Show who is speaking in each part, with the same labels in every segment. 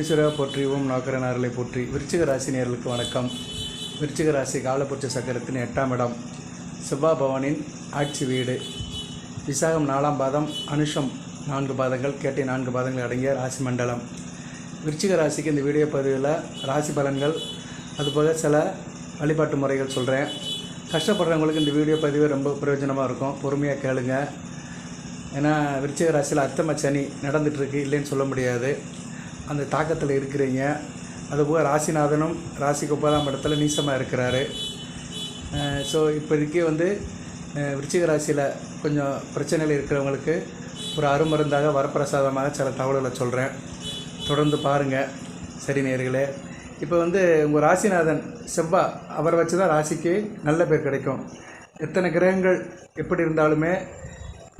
Speaker 1: சனீஸ்வரா போற்றி ஓம் நாக்கரனார்களை போற்றி விருச்சிக ராசி நேர்களுக்கு வணக்கம். விருச்சிக ராசி காலபுருஷ சக்கரத்தின் எட்டாம் இடம். சிவா பவனின் ஆட்சி வீடு. விசாகம் நாலாம் பாதம் அனுஷம் நான்கு பாதங்கள் கேட்டை நான்கு பாதங்கள் அடங்கிய ராசி மண்டலம். விருச்சிக ராசிக்கு இந்த வீடியோ பதிவில் ராசி பலன்கள் அதுபோக சில வழிபாட்டு முறைகள் சொல்கிறேன் கஷ்டப்படுறவங்களுக்கு இந்த வீடியோ பதிவு ரொம்ப பிரயோஜனமாக இருக்கும். பொறுமையாக கேளுங்க. ஏன்னா விருச்சிக ராசியில் அர்த்தம சனி நடந்துகிட்ருக்கு இல்லைன்னு சொல்ல முடியாது. அந்த தாக்கத்தில் இருக்கிறீங்க. அதுபோக ராசிநாதனும் ராசிக்கு ஒன்பதாம் இடத்துல நீசமாக இருக்கிறாரு. ஸோ இப்போதைக்கு வந்து விருச்சிக ராசியில் கொஞ்சம் பிரச்சனைகள் இருக்கிறவங்களுக்கு ஒரு அருமருந்தாக வரப்பிரசாதமாக சில தகவல்களை சொல்கிறேன் தொடர்ந்து பாருங்கள் சரி நேர்களே. இப்போ வந்து உங்கள் ராசிநாதன் செவ்வா அவரை வச்சு தான் ராசிக்கு நல்ல பேர் கிடைக்கும். எத்தனை கிரகங்கள் எப்படி இருந்தாலுமே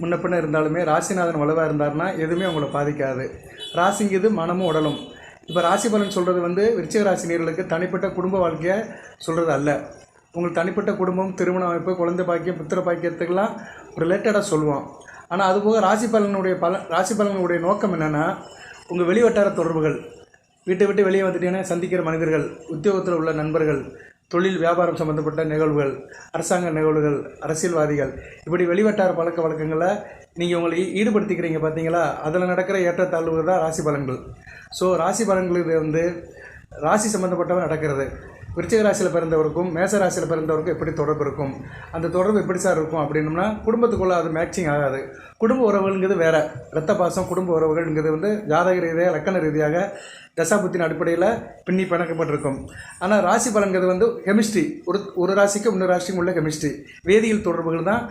Speaker 1: முன்ன பின்ன இருந்தாலுமே ராசிநாதன் வலுவாக இருந்தாருன்னா எதுவுமே உங்களை பாதிக்காது. ராசிங்கிறது மனமும் உடலும். இப்போ ராசி பலன் சொல்கிறது வந்து விருச்சிக ராசி நேர்களுக்கு தனிப்பட்ட குடும்ப வாழ்க்கையை சொல்கிறது அல்ல. உங்களுக்கு தனிப்பட்ட குடும்பம் திருமண அமைப்பு குழந்தை பாக்கியம் புத்திர பாக்கியத்துக்கெல்லாம் ரிலேட்டடாக சொல்லுவோம் ஆனால் அதுபோக ராசி பலனுடைய பல ராசி பலனுடைய நோக்கம் என்னென்னா உங்கள் வெளிவட்டார தொடர்புகள். வீட்டை விட்டு வெளியே வந்துட்டீங்கன்னா சந்திக்கிற மனிதர்கள் உத்தியோகத்தில் உள்ள நண்பர்கள் தொழில் வியாபாரம் சம்மந்தப்பட்ட நிகழ்வுகள் அரசாங்க நிகழ்வுகள் அரசியல்வாதிகள். இப்படி வெளிவட்டார பழக்க வழக்கங்களை நீங்கள் உங்களை ஈடுபடுத்திக்கிறீங்க பார்த்தீங்களா அதில் நடக்கிற ஏற்றத்தாழ்வு தான் ராசி பலன்கள். ஸோ ராசி பலன்களுக்கு வந்து ராசி சம்மந்தப்பட்டவன் நடக்கிறது. விருச்சிக ராசியில் பிறந்தவருக்கும் மேச ராசியில் பிறந்தவருக்கும் எப்படி தொடர்பு இருக்கும்? அந்த தொடர்பு எப்படி சார் இருக்கும் அப்படின்னம்னா குடும்பத்துக்குள்ளே அது மேட்சிங் ஆகாது. குடும்ப உறவுங்கிறது வேறு. ரத்த பாசம் குடும்ப உறவுகள்ங்கிறது வந்து ஜாதக ரீதியாக லக்கண ரீதியாக தசாபுத்தின் அடிப்படையில் பின்னி பிணக்கப்பட்டிருக்கும். ஆனால் ராசி பலன்கிறது வந்து கெமிஸ்ட்ரி ஒரு ஒரு ராசிக்கு இன்னொரு ராசிக்கும் உள்ள கெமிஸ்ட்ரி வேதியியல் தொடர்புகள் தான்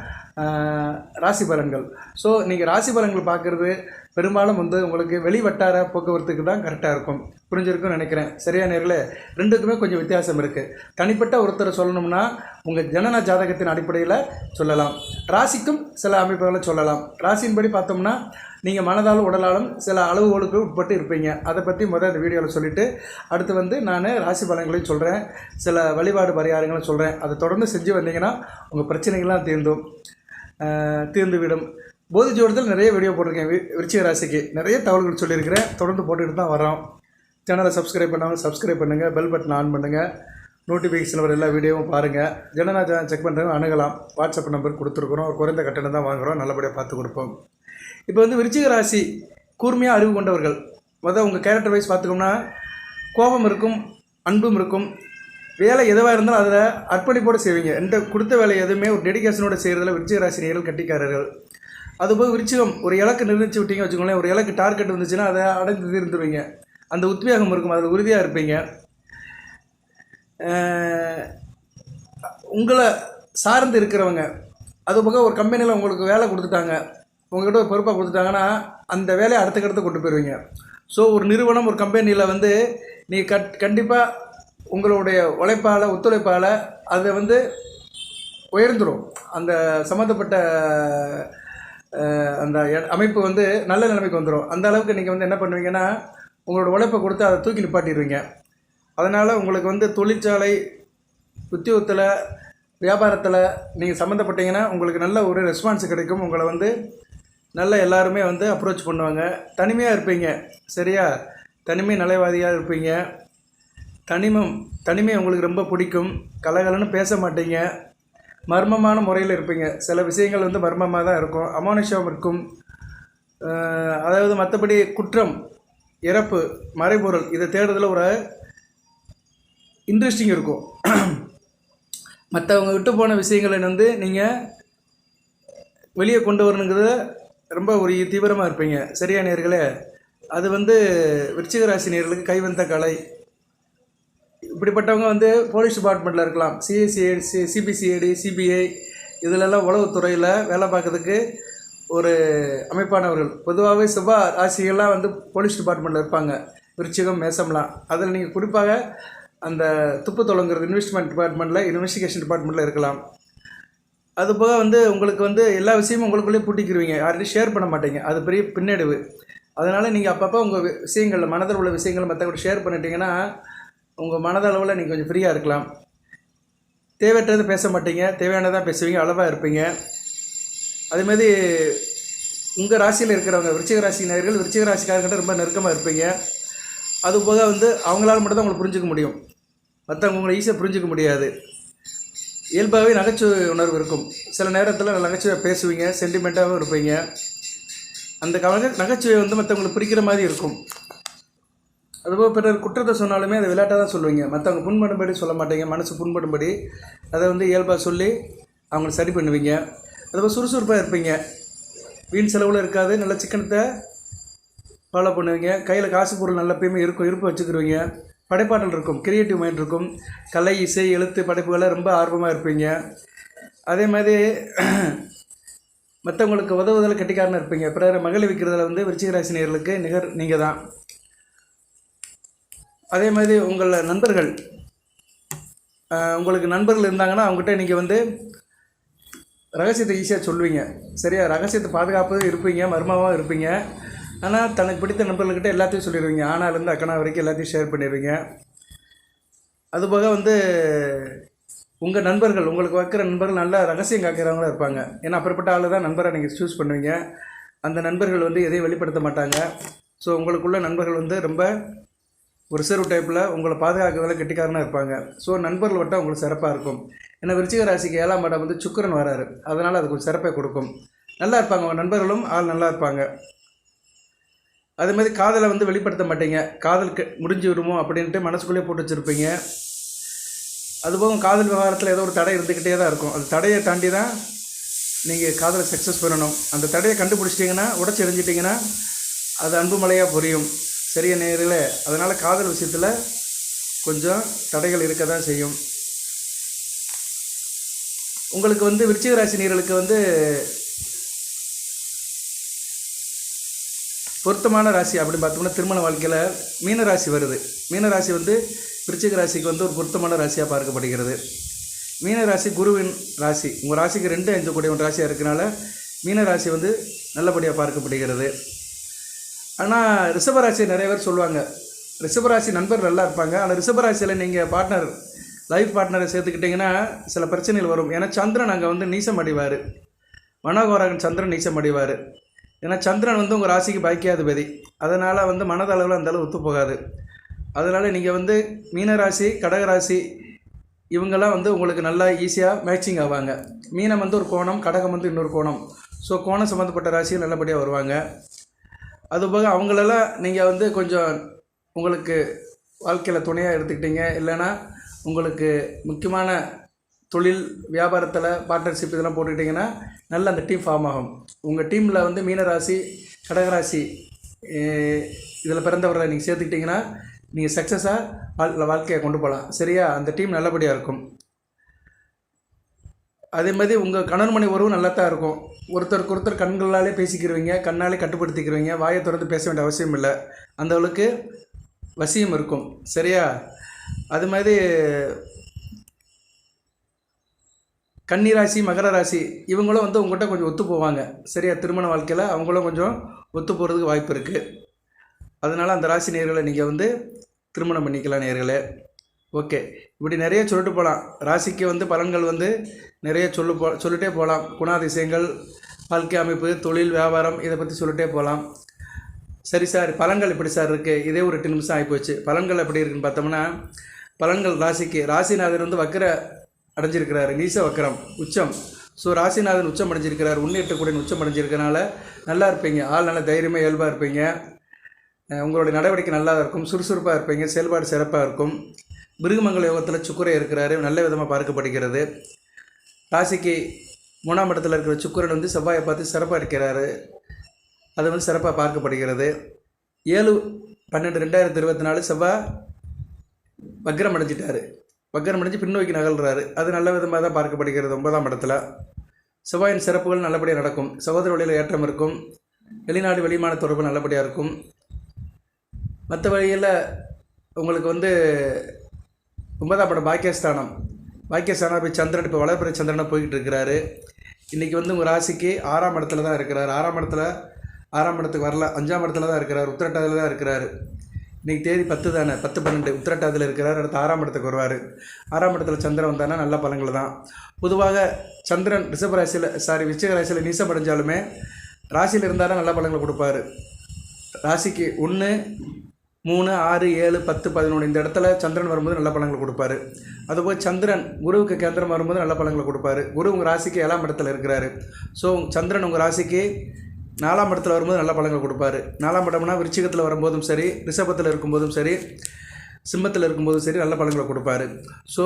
Speaker 1: ராசி பலன்கள். ஸோ நீங்கள் ராசி பலன்கள் பார்க்குறது பெரும்பாலும் வந்து உங்களுக்கு வெளி வட்டார போக்குவரத்துக்கு தான் கரெக்டாக இருக்கும். புரிஞ்சிருக்கும்னு நினைக்கிறேன். சரியா நேரில்? ரெண்டுக்குமே கொஞ்சம் வித்தியாசம் இருக்குது தனிப்பட்ட ஒருத்தரை சொல்லணும்னா உங்கள் ஜனன ஜாதகத்தின் அடிப்படையில் சொல்லலாம். ராசிக்கும் சில அமைப்புகளை சொல்லலாம். ராசியின்படி பார்த்தோம்னா நீங்கள் மனதாலும் உடலாலும் சில அளவுகளுக்கு உட்பட்டு இருப்பீங்க. அதை பற்றி முதல் இந்த வீடியோவில் சொல்லிவிட்டு அடுத்து வந்து நான் ராசி பலன்களையும் சொல்கிறேன் சில வழிபாடு பரிகாரங்களும் சொல்கிறேன் அதை தொடர்ந்து செஞ்சு வந்தீங்கன்னா உங்கள் பிரச்சனைகள்லாம் தீர்ந்தும். தீர்ந்துவிடும். போதி ஜோடத்தில் நிறைய வீடியோ போட்டிருக்கேன். விருச்சிக ராசிக்கு நிறைய தகவல்கள் சொல்லியிருக்கிறேன். தொடர்ந்து போட்டுக்கிட்டு தான் வரோம். சேனலை சப்ஸ்கிரைப் பண்ணாமல் சப்ஸ்கிரைப் பண்ணுங்கள் பெல் பட்டன் ஆன் பண்ணுங்கள் நோட்டிஃபிகேஷன் வர எல்லா வீடியோவும் பாருங்கள் ஜனநாஜா செக் பண்ணுறவங்க அணுகலாம். வாட்ஸ்அப் நம்பர் கொடுத்துருக்குறோம். குறைந்த கட்டணம் தான் வாங்குகிறோம் நல்லபடியாக பார்த்து கொடுப்போம். இப்போ வந்து விருச்சிக ராசி கூர்மையாக அறிவு கொண்டவர்கள். மொதல் உங்கள் கேரக்டர் வைஸ் பார்த்துக்கோம்னா கோபம் இருக்கும் அன்பும் இருக்கும். வேலை எதுவாக இருந்தாலும் அதில் அர்ப்பணிப்போடு செய்வீங்க. என்கிட்ட கொடுத்த வேலை எதுவுமே ஒரு டெடிகேஷனோட செய்கிறதுல விருச்சிகராசினியர்கள் கட்டிக்காரர்கள். அதுபோக விருச்சிகம் ஒரு இலக்கு நிர்ணயிச்சு விட்டீங்க வச்சுக்கோங்களேன் ஒரு இலக்கு டார்கெட் இருந்துச்சுன்னா அதை அடைந்து தீர்ந்துருவீங்க. அந்த உத்வேகம் இருக்கும் அதில் உறுதியாக இருப்பீங்க. உங்களை சார்ந்து இருக்கிறவங்க அது போக ஒரு கம்பெனியில் உங்களுக்கு வேலை கொடுத்துட்டாங்க உங்கள்கிட்ட ஒரு பொறுப்பாக கொடுத்துட்டாங்கன்னா அந்த வேலையை அடுத்த கட்டத்தை கொண்டு போயிடுவீங்க ஸோ ஒரு நிறுவனம் ஒரு கம்பெனியில் வந்து நீ கட் கண்டிப்பாக உங்களுடைய உழைப்பால் ஒத்துழைப்பால் அதை வந்து உயர்ந்துடும் அந்த சம்மந்தப்பட்ட அந்த எ- அமைப்பு வந்து நல்ல நிலைமைக்கு வந்துடும் அந்த அளவுக்கு நீங்கள் வந்து என்ன பண்ணுவீங்கன்னா உங்களோட உழைப்பை கொடுத்து அதை தூக்கி நிப்பாட்டிடுவீங்க. அதனால் உங்களுக்கு வந்து தொழிற்சாலை உத்தியோகத்தில் வியாபாரத்தில் நீங்கள் சம்மந்தப்பட்டீங்கன்னா உங்களுக்கு நல்ல ஒரு ரெஸ்பான்ஸ் கிடைக்கும். உங்களை வந்து நல்ல எல்லாருமே வந்து அப்ரோச் பண்ணுவாங்க. தனிமையாக இருப்பீங்க. சரியா? தனிமை நலைவாதியாக இருப்பீங்க. தனிமம் தனிமை உங்களுக்கு ரொம்ப பிடிக்கும். கலகலன்னு பேச மாட்டீங்க. மர்மமான முறையில் இருப்பீங்க. சில விஷயங்கள் வந்து மர்மமாக தான் இருக்கும். அமானுஷம் இருக்கும். அதாவது மற்றபடி குற்றம் இறப்பு மறைபொருள் இதை தேடுறதுல ஒரு இன்ட்ரெஸ்டிங் இருக்கும். மற்றவங்க விட்டு போன விஷயங்களை வந்து நீங்கள் வெளியே கொண்டு வரணுங்கிறத ரொம்ப ஒரு தீவிரமாக இருப்பீங்க. சரியா நேர்களே? அது வந்து விருச்சிக ராசி நேர்களுக்கு கைவந்த கலை. இப்படிப்பட்டவங்க வந்து போலீஸ் டிபார்ட்மெண்ட்டில் இருக்கலாம். சிஐசிஐடி சி சிபிசிஐடி சிபிஐ இதிலெல்லாம் உளவுத்துறையில் வேலை பார்க்கறதுக்கு ஒரு அமைப்பானவர்கள். பொதுவாகவே சுபா ராசிகள்லாம் வந்து போலீஸ் டிபார்ட்மெண்ட்டில் இருப்பாங்க. விருச்சிகம் மேசம்லாம். அதில் நீங்கள் குறிப்பாக அந்த துப்பு தொடங்குறது இன்வெஸ்ட்மெண்ட் டிபார்ட்மெண்ட்டில் இன்வெஸ்டிகேஷன் டிபார்ட்மெண்ட்டில் இருக்கலாம். அதுபோக வந்து உங்களுக்கு வந்து எல்லா விஷயமும் உங்களுக்குள்ளேயே பூட்டிக்கிருவீங்க. யார்கிட்டையும் ஷேர் பண்ண மாட்டீங்க. அது பெரிய பின்னடைவு. அதனால் நீங்கள் அப்பப்போ உங்கள் விஷயங்களில் மனதில் உள்ள விஷயங்களை மற்றவங்க ஷேர் பண்ணிட்டீங்கன்னா உங்கள் மனதளவில் நீங்கள் கொஞ்சம் ஃப்ரீயாக இருக்கலாம். தேவையற்றது பேச மாட்டீங்க. தேவையானதாக பேசுவீங்க. அளவாக இருப்பீங்க. அதேமாதிரி உங்கள் ராசியில் இருக்கிறவங்க விருச்சிக ராசி விருச்சிக ராசிக்காரர்கிட்ட ரொம்ப நெருக்கமாக இருப்பீங்க. அது போக வந்து அவங்களால மட்டும்தான் உங்களை புரிஞ்சிக்க முடியும். மற்றவங்க உங்களை ஈஸியாக புரிஞ்சிக்க முடியாது. இயல்பாகவே நகைச்சுவை உணர்வு இருக்கும். சில நேரத்தில் நகைச்சுவை பேசுவீங்க. சென்டிமெண்ட்டாகவும் இருப்பீங்க. அந்த கவலை நகைச்சுவை வந்து மற்றவங்களுக்கு பிடிக்கிற மாதிரி இருக்கும். அதுபோல் பிறர் குற்றத்தை சொன்னாலுமே அதை விளையாட்டாக தான் சொல்லுவீங்க. மற்றவங்க புண்படும்படி சொல்ல மாட்டீங்க. மனசு புண்படும்படி அதை வந்து இயல்பாக சொல்லி அவங்கள சரி பண்ணுவீங்க. அதுபோல் சுறுசுறுப்பாக இருப்பீங்க. வீண் செலவில் இருக்காது. நல்ல சிக்கனத்தை ஃபாலோ பண்ணுவீங்க. கையில் காசு பொருள் நல்ல எப்பயுமே இருக்கும். இருப்பு வச்சுக்கிருவீங்க. படைப்பாற்றல் இருக்கும். கிரியேட்டிவ் மைண்ட் இருக்கும். கலை இசை எழுத்து படைப்புகளை ரொம்ப ஆர்வமாக இருப்பீங்க. அதே மாதிரி மற்றவங்களுக்கு உதவுதல் கட்டிக்காரனாக இருப்பீங்க. பிறரை மகளிவிக்கிறதுல வந்து விருச்சிக நிகர் நீங்கள் தான் அதே மாதிரி உங்கள் நண்பர்கள் உங்களுக்கு நண்பர்கள் இருந்தாங்கன்னா அவங்ககிட்ட நீங்கள் வந்து ரகசியத்தை ஈஸியாக சொல்லுவீங்க. சரியா? ரகசியத்தை பாதுகாப்பு இருப்பீங்க மர்மமாக இருப்பீங்க. ஆனால் தனக்கு பிடித்த நண்பர்கள்கிட்ட எல்லாத்தையும் சொல்லிடுவீங்க. ஆனாலேருந்து அக்கனா வரைக்கும் எல்லாத்தையும் ஷேர் பண்ணிடுவீங்க. அதுபோக வந்து உங்கள் நண்பர்கள் உங்களுக்கு வைக்கிற நண்பர்கள் நல்லா ரகசியம் காக்கிறவங்களாக இருப்பாங்க. ஏன்னா அப்படிப்பட்ட ஆள் தான் நண்பரை நீங்கள் சூஸ் பண்ணுவீங்க. அந்த நண்பர்கள் வந்து எதையும் வெளிப்படுத்த மாட்டாங்க. ஸோ உங்களுக்குள்ள நண்பர்கள் வந்து ரொம்ப ஒரு ரிசர்வ் டைப்பில் உங்களை பாதுகாக்கிறதுல கெட்டிக்காரனாக இருப்பாங்க. ஸோ நண்பர்கள் வட்டம் உங்களுக்கு சிறப்பாக இருக்கும். ஏன்னா விருச்சிக ராசிக்கு ஏழாம் இடம் வந்து சுக்கிரன் வராரு. அதனால் அது கொஞ்சம் சிறப்பை கொடுக்கும். நல்லா இருப்பாங்க உங்கள் நண்பர்களும் ஆள் நல்லா இருப்பாங்க. அதே மாதிரி காதலை வந்து வெளிப்படுத்த மாட்டீங்க. காதல் முடிஞ்சு விடுமோ அப்படின்ட்டு மனசுக்குள்ளேயே போட்டு வச்சுருப்பீங்க. அதுபோக காதல் விவகாரத்தில் ஏதோ ஒரு தடை இருந்துக்கிட்டே தான் இருக்கும். அந்த தடையை தாண்டி தான் நீங்கள் காதலை சக்ஸஸ் பண்ணணும். அந்த தடையை கண்டுபிடிச்சிட்டிங்கன்னா உடச்சி எறிஞ்சிட்டிங்கன்னா அது அன்பு மலையாக புரியும். சரியா நேரில் அதனால் காதல் விஷயத்தில் கொஞ்சம் தடைகள் இருக்க தான் செய்யும். உங்களுக்கு வந்து விருச்சிக ராசி நீர்களுக்கு வந்து பொருத்தமான ராசி அப்படின்னு பார்த்தோம்னா திருமண வாழ்க்கையில் மீன ராசி வருது. மீன ராசி வந்து விருச்சிக ராசிக்கு வந்து ஒரு பொருத்தமான ராசியாக பார்க்கப்படுகிறது. மீன ராசி குருவின் ராசி. உங்கள் ராசிக்கு ரெண்டு அஞ்சு கூடிய ஒரு ராசியாக இருக்கனால மீன ராசி வந்து நல்லபடியாக பார்க்கப்படுகிறது. ஆனால் ரிஷபராசி நிறைய பேர் சொல்லுவாங்க. ரிஷபராசி நண்பர் நல்லா இருப்பாங்க. ஆனால் ரிஷபராசியில் நீங்கள் பார்ட்னர் லைஃப் பார்ட்னரை சேர்த்துக்கிட்டிங்கன்னா சில பிரச்சனைகள் வரும். ஏன்னா சந்திரன் அங்கே வந்து நீசம் அடைவார். மனோகோரகன் சந்திரன் நீசம் அடைவார். ஏன்னா சந்திரன் வந்து உங்கள் ராசிக்கு பாய்க்காதிபதி அதனால் வந்து மனதளவில் அந்த அளவு ஒத்து போகாது. அதனால் நீங்கள் வந்து மீனராசி கடகராசி இவங்கெல்லாம் வந்து உங்களுக்கு நல்லா ஈஸியாக மேட்சிங் ஆவாங்க. மீனம் வந்து ஒரு கோணம் கடகம் வந்து இன்னொரு கோணம். ஸோ கோணம் சம்மந்தப்பட்ட ராசியும் நல்லபடியாக வருவாங்க. அதுபோக அவங்களெல்லாம் நீங்கள் வந்து கொஞ்சம் உங்களுக்கு வாழ்க்கையில் துணையாக எடுத்துக்கிட்டீங்க. இல்லைன்னா உங்களுக்கு முக்கியமான தொழில் வியாபாரத்தில் பார்ட்னர்ஷிப் இதெல்லாம் போட்டுக்கிட்டிங்கன்னா நல்ல அந்த டீம் ஃபார்ம் ஆகும். உங்கள் டீமில் வந்து மீனராசி கடகராசி இதில் பிறந்தவரை நீங்கள் சேர்த்துக்கிட்டிங்கன்னா நீங்கள் சக்ஸஸாக வாழ் வாழ்க்கையை கொண்டு போகலாம். சரியா? அந்த டீம் நல்லபடியாக இருக்கும். அதே மாதிரி உங்கள் கணவன் மணி உறவு நல்லா தான் இருக்கும். ஒருத்தருக்கு ஒருத்தர் கண்களாலே பேசிக்கிருவீங்க கண்ணாலே கட்டுப்படுத்திக்கிருவீங்க வாயை திறந்து பேச வேண்டிய அவசியம் இல்லை. அந்த அளவுக்கு வசியம் இருக்கும். சரியா? அது மாதிரி கன்னிராசி மகர ராசி இவங்களும் வந்து உங்கள்கிட்ட கொஞ்சம் ஒத்து போவாங்க. சரியா? திருமண வாழ்க்கையில் அவங்களும் கொஞ்சம் ஒத்து போகிறதுக்கு வாய்ப்பு இருக்குது அதனால் அந்த ராசி நேர்களை நீங்கள் வந்து திருமணம் பண்ணிக்கலாம் நேர்களே. ஓகே. இப்படி நிறைய சொல்லிட்டு போகலாம் ராசிக்கு வந்து பலன்கள் வந்து நிறைய சொல்லு போ சொல்லிட்டே போகலாம் குணாதிசயங்கள் வாழ்க்கை அமைப்பு தொழில் வியாபாரம் இதை பற்றி சொல்லிட்டே போகலாம் சரி சார் பலன்கள் இப்படி சார் இருக்குது இதே ஒரு எட்டு நிமிஷம் ஆகிப்போச்சு பலன்கள் எப்படி இருக்குன்னு பார்த்தோம்னா பலன்கள் ராசிக்கு. ராசிநாதன் வந்து வக்கர அடைஞ்சிருக்கிறாரு. நீச வக்கரம் உச்சம். ஸோ ராசிநாதன் உச்சம் அடைஞ்சிருக்கிறார். உன்னேற்றக்கூடிய உச்சம் அடைஞ்சிருக்கனால நல்லா இருப்பீங்க. ஆள் நல்ல தைரியமாக இயல்பாக இருப்பீங்க. உங்களுடைய நடவடிக்கை நல்லா இருக்கும். சுறுசுறுப்பாக இருப்பீங்க. செயல்பாடு சிறப்பாக இருக்கும். மிருகமங்கல யோகத்தில் சுக்கரை இருக்கிறாரு. நல்ல விதமாக பார்க்கப்படுகிறது. ராசிக்கு மூணாம் இடத்துல இருக்கிற சுக்கரன் வந்து செவ்வாயை பார்த்து சிறப்பாக இருக்கிறாரு. அது வந்து சிறப்பாக பார்க்கப்படுகிறது. ஏழு பன்னெண்டு ரெண்டாயிரத்தி இருபத்தி நாலு செவ்வாய் வக்ரம் அடைஞ்சிட்டார். வக்ரம் அடைஞ்சு பின்னோக்கி நகல்றாரு. அது நல்ல விதமாக தான் பார்க்கப்படுகிறது ஒன்பதாம் இடத்துல. செவ்வாயின் சிறப்புகள் நல்லபடியாக நடக்கும். சகோதர வழியில் ஏற்றம் இருக்கும். வெளிநாடு வெளிமான தொடர்பு நல்லபடியாக இருக்கும். மற்ற வழியில் உங்களுக்கு வந்து ஒன்பதாம் படம் பாக்கியஸ்தானம். பாக்கியஸ்தானம் போய் சந்திரன் இப்போ வளர்பிறை சந்திரனாக போய்கிட்டு இருக்கிறாரு. இன்றைக்கி வந்து உங்கள் ராசிக்கு ஆறாம் இடத்துல தான் இருக்கிறார். ஆறாம் இடத்துல ஆறாம் இடத்துக்கு வரல. அஞ்சாம் இடத்துல தான் இருக்கிறார். உத்திரட்டாதில் தான் இருக்கிறாரு. இன்றைக்கி தேதி பத்து தானே? பத்து பன்னெண்டு. உத்திரட்டாதில் இருக்கிறார். அடுத்து ஆறாம் இடத்துக்கு வருவார். ஆறாம் இடத்துல சந்திரன் வந்தானா? நல்ல பலங்கள் தான். பொதுவாக சந்திரன் ரிஷப ராசியில் சாரி விச்சக ராசியில் நீசப்படைஞ்சாலுமே ராசியில் இருந்தாலும் நல்ல பலங்களை கொடுப்பாரு. ராசிக்கு ஒன்று மூணு ஆறு ஏழு பத்து பதினொன்று. இந்த இடத்துல சந்திரன் வரும்போது நல்ல பழங்களை கொடுப்பாரு. அதுபோல் சந்திரன் குருவுக்கு கேந்திரம் வரும்போது நல்ல பலன்களை கொடுப்பாரு. குரு உங்கள் ராசிக்கு ஏழாம் இடத்துல இருக்கிறாரு. ஸோ சந்திரன் உங்கள் ராசிக்கு நாலாம் இடத்துல வரும்போது நல்ல பழங்களை கொடுப்பாரு. நாலாம் இடம்னா விருச்சிகத்தில் வரும்போதும் சரி ரிஷபத்தில் இருக்கும்போதும் சரி சிம்மத்தில் இருக்கும்போதும் சரி நல்ல பலன்களை கொடுப்பாரு. ஸோ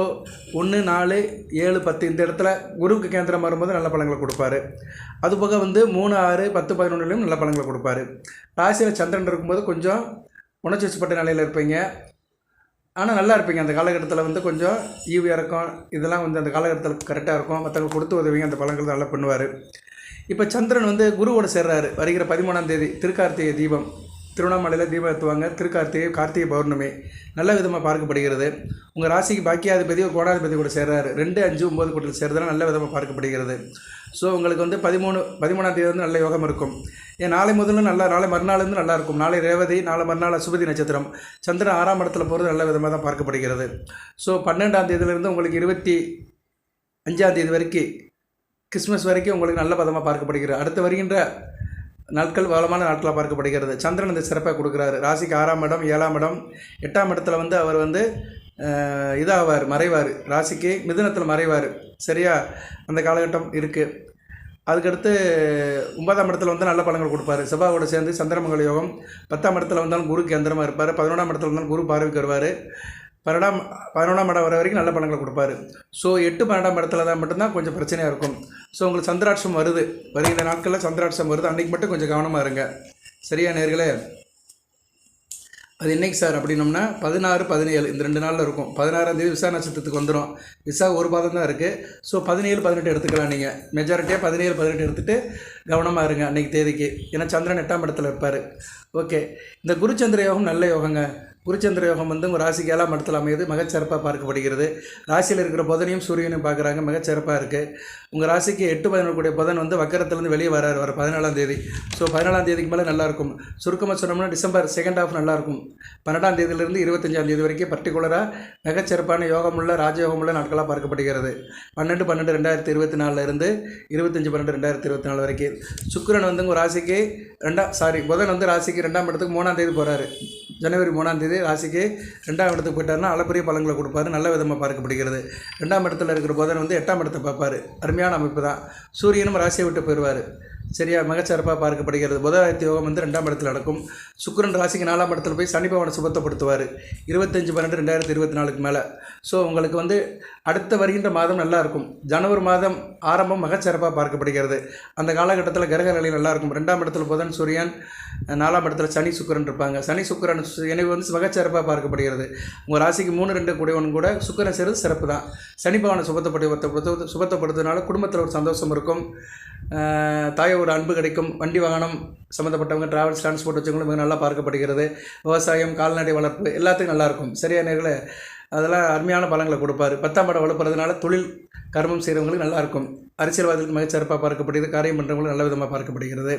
Speaker 1: ஒன்று நாலு ஏழு பத்து இந்த இடத்துல குருவுக்கு கேந்திரம் வரும்போது நல்ல பலன்களை கொடுப்பாரு. அதுபோக வந்து மூணு ஆறு பத்து பதினொன்றுலையும் நல்ல பலன்களை கொடுப்பாரு. ராசியில் சந்திரன் இருக்கும்போது கொஞ்சம் உணர்ச்சிப்பட்ட நிலையில் இருப்பீங்க. ஆனால் நல்லா இருப்பீங்க. அந்த காலகட்டத்தில் வந்து கொஞ்சம் ஈவு இறக்கம் இதெல்லாம் வந்து அந்த காலகட்டத்தில் கரெக்டாக இருக்கும். மற்றவங்க கொடுத்து உதவிங்க அந்த பழங்கள் நல்லா பண்ணுவார். இப்போ சந்திரன் வந்து குருவோட சேர்றாரு. வருகிற பதிமூணாம் தேதி திருக்கார்த்திகை தீபம். திருவண்ணாமலையில் தீபம் ஏற்றுவாங்க திருக்கார்த்திகை கார்த்திகை பௌர்ணமி. நல்ல விதமாக பார்க்கப்படுகிறது. உங்கள் ராசிக்கு பாக்கியாதிபதி ஒரு கோடாதிபதி கூட சேர்றாரு. ரெண்டு அஞ்சு ஒம்பது கூட்டத்தில் சேர்றதுலாம் நல்ல விதமாக பார்க்கப்படுகிறது. ஸோ உங்களுக்கு வந்து பதிமூணு பதிமூணாம் தேதி வந்து நல்ல யோகம் இருக்கும். ஏன் நாளை முதல்ல நல்லா நாளை மறுநாள் இருந்து நல்லா இருக்கும். நாளை ரேவதி நாளை மறுநாள் அசுபதி நட்சத்திரம். சந்திரன் ஆறாம் இடத்துல போகிறது நல்ல விதமாக தான் பார்க்கப்படுகிறது. ஸோ பன்னெண்டாம் தேதியிலிருந்து உங்களுக்கு இருபத்தி அஞ்சாம் தேதி வரைக்கும் கிறிஸ்மஸ் வரைக்கும் உங்களுக்கு நல்ல பதமாக பார்க்கப்படுகிறது. அடுத்து வருகின்ற நாட்கள் வளமான நாட்களாக பார்க்கப்படுகிறது. சந்திரன் இந்த சிறப்பாக கொடுக்குறாரு. ராசிக்கு ஆறாம் இடம் ஏழாம் இடம் எட்டாம் இடத்துல வந்து அவர் வந்து இதாவார் மறைவார். ராசிக்கு மிதுனத்தில் மறைவார். சரியா? அந்த காலகட்டம் இருக்குது அதுக்கடுத்து ஒன்பதாம் இடத்துல வந்து நல்ல பழங்கள் கொடுப்பாரு. செவ்வாவோட சேர்ந்து சந்திரமங்கல யோகம் பத்தாம் இடத்துல வந்தாலும் குரு கேந்திரமாக இருப்பார். பதினொன்றாம் இடத்துல வந்தாலும் குரு பார்வைக்கு வருவார். பன்னெண்டாம் பதினொன்றாம் இடம் வர வரைக்கும் நல்ல பலன்களை கொடுப்பாரு. ஸோ எட்டு பன்னெண்டாம் இடத்துல தான் மட்டும்தான் கொஞ்சம் பிரச்சனையாக இருக்கும். ஸோ உங்களுக்கு சந்திராட்சம் வருது. வருகிற நாட்களில் சந்திராட்சம் வருது. அன்றைக்கி மட்டும் கொஞ்சம் கவனமாக இருங்க. சரியா நேர்களே? அது என்னைக்கு சார் அப்படின்னோம்னா பதினாறு பதினேழு இந்த ரெண்டு நாளில் இருக்கும். பதினாறாம் தேதி விசா நட்சத்திரத்துக்கு வந்துடும் விசா ஒரு பாதம் தான் இருக்குது ஸோ பதினேழு பதினெட்டு எடுத்துக்கலாம் நீங்கள் மெஜாரிட்டியாக பதினேழு பதினெட்டு எடுத்துகிட்டு கவனமாக இருங்க அன்றைக்கி தேதிக்கு. ஏன்னா சந்திரன் எட்டாம் இடத்துல இருப்பார். ஓகே இந்த குருச்சந்திர யோகம் நல்ல யோகங்க. குருச்சந்திர யோகம் வந்து உங்கள் ராசிக்கு ஏழாம் இடத்துல அமையுது. மிகச்சிறப்பாக பார்க்கப்படுகிறது. ராசியில் இருக்கிற புதனையும் சூரியனையும் பார்க்குறாங்க. மிகச்சிறப்பாக இருக்குது உங்கள் ராசிக்கு எட்டு பதினொன்று கூடிய புதன் வந்து வக்கரத்துலேருந்து வெளியே வராரு வர பதினாலாம் தேதி. ஸோ பதினாலாம் தேதிக்கு மேலே நல்லாயிருக்கும். சுருக்கமாக சொன்னோம்னா டிசம்பர் செகண்ட் ஆஃப் நல்லாயிருக்கும். பன்னெண்டாம் தேதியிலிருந்து இருபத்தஞ்சாம் தேதி வரைக்கும் பர்டிகுலராக மிகச்சிறப்பான யோகமுள்ள ராஜயோகமுள்ள நாட்களாக பார்க்கப்படுகிறது. பன்னெண்டு பன்னெண்டு ரெண்டாயிரத்தி இருபத்தி நாலுலேருந்து இருபத்தஞ்சு பன்னெண்டு ரெண்டாயிரத்தி இருபத்தி நாலு வரைக்கும். சுக்கரன் வந்து உங்கள் ராசிக்கு ரெண்டாம் சாரி புதன் வந்து ராசிக்கு ரெண்டாம் இடத்துக்கு மூணாம் தேதி போகிறாரு ஜனவரி மூணாம் தேதி ராசிக்கு ரெண்டாம் இடத்துக்கு போயிட்டாருன்னா அளப்பரிய பலன்களை கொடுப்பாரு. நல்ல விதமாக பார்க்கப்படுகிறது. ரெண்டாம் இடத்துல இருக்கிற புதன் வந்து எட்டாம் இடத்தை பார்ப்பார். அருமையான அமைப்பு தான். சூரியனும் ராசியை விட்டு போயிடுவார். சரியா? மிகச்சிறப்பாக பார்க்கப்படுகிறது. புதாயத்து யோகம் வந்து ரெண்டாம் இடத்தில் நடக்கும். சுக்கிரன் ராசிக்கு நாலாம் இடத்துல போய் சனி பவனை சுபத்தப்படுத்துவார். இருபத்தஞ்சு பன்னெண்டு ரெண்டாயிரத்தி இருபத்தி நாலுக்கு மேலே. ஸோ உங்களுக்கு வந்து அடுத்த வருகின்ற மாதம் நல்லாயிருக்கும் ஜனவரி மாதம் ஆரம்பம் மிகச்சிறப்பாக பார்க்கப்படுகிறது. அந்த காலகட்டத்தில் கிரக நிலை நல்லா இருக்கும். ரெண்டாம் இடத்துல புதன் சூரியன் நாலாம் இடத்துல சனி சுக்கரன் இருப்பாங்க. சனி சுக்கிரன் இணைவு வந்து மிகச்சிறப்பாக பார்க்கப்படுகிறது. உங்கள் ராசிக்கு மூணு ரெண்டு கூடியவன் கூட சுக்கிரன் சிறு சிறப்பு தான் சனி பவனை சுபத்தப்படுத்த சுபத்தப்படுத்துறதுனால குடும்பத்தில் ஒரு சந்தோஷம் இருக்கும். ஆஹ் ஒரு அன்பு கிடைக்கும். வண்டி வாகனம் சம்மந்தப்பட்டவங்க டிராவல்ஸ் டிரான்ஸ்போர்ட் வச்சவங்களும் மிக நல்லா பார்க்கப்படுகிறது. விவசாயம் கால்நடை வளர்ப்பு எல்லாத்துக்கும் நல்லாயிருக்கும் சரியான சரியா அதெல்லாம் அருமையான பலங்களை கொடுப்பாரு. பத்தாம் படம் வளர்ப்புறதுனால தொழில் கர்மம் செய்கிறவங்களுக்கு நல்லாயிருக்கும் அரசியல்வாதிகளுக்கு மிகச்சிறப்பாக பார்க்கப்படுகிறது. காரியம் பண்ணுறவங்களுக்கு நல்ல விதமாக பார்க்கப்படுகிறது.